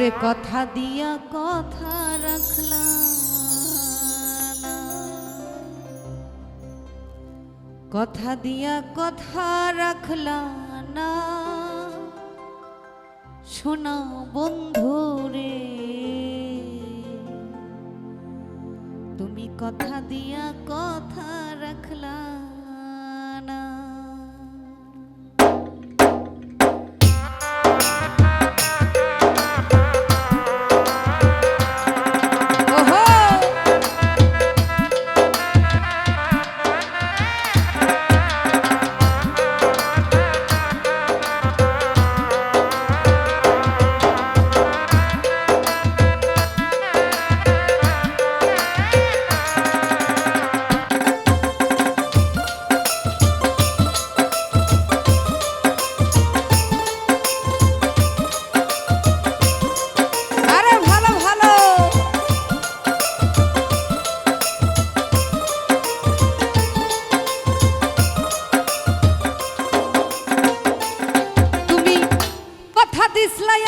ওরে কথা দিয়া কথা রাখলাম। কথা দিয়া কথা রাখলাম না শোনা বন্ধু রে, তুমি কথা দিয়া কথা রাখলা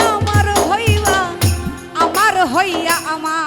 আমার হইবা আমার হইয়া আমার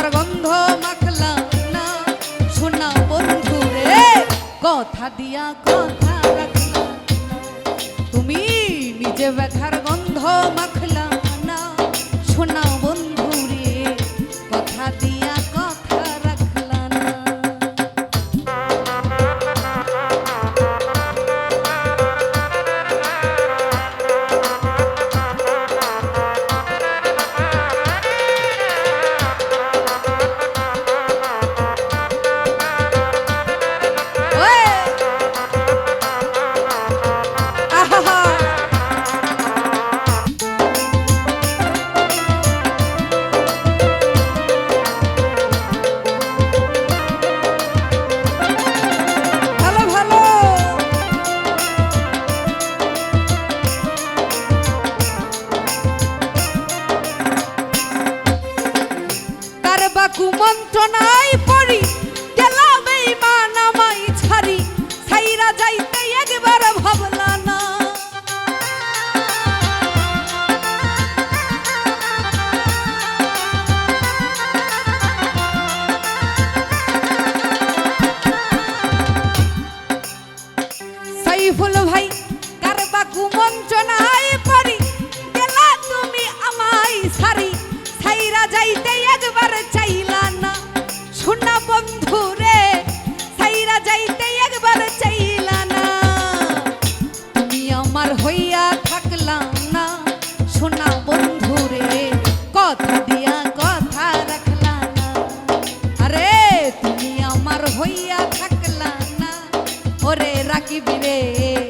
নিজে গন্ধ মাখলাম না। শোনা বন্ধু রে, কথা দিয়া কথা রাখলাম তুমি নিজে ব্যথার গন্ধ মাখলাম না। শোনা সারি ছাইরা যাইতে একবার চাইলা না। শোনা বন্ধু রে ছাইরা যাইতে একবার চাইলা না। তুমি আমার হইয়া থাকলাম না। শোনা বন্ধু রে কথা দিয়া কথা রাখলা না। আরে, তুমি আমার হইয়া থাকলা না। ওরে রাখিবি রে।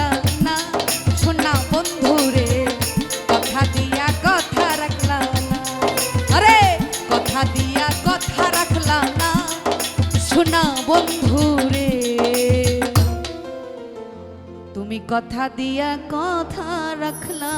শোনা বন্ধু রে। তুমি কথা দিয়া কথা রাখলা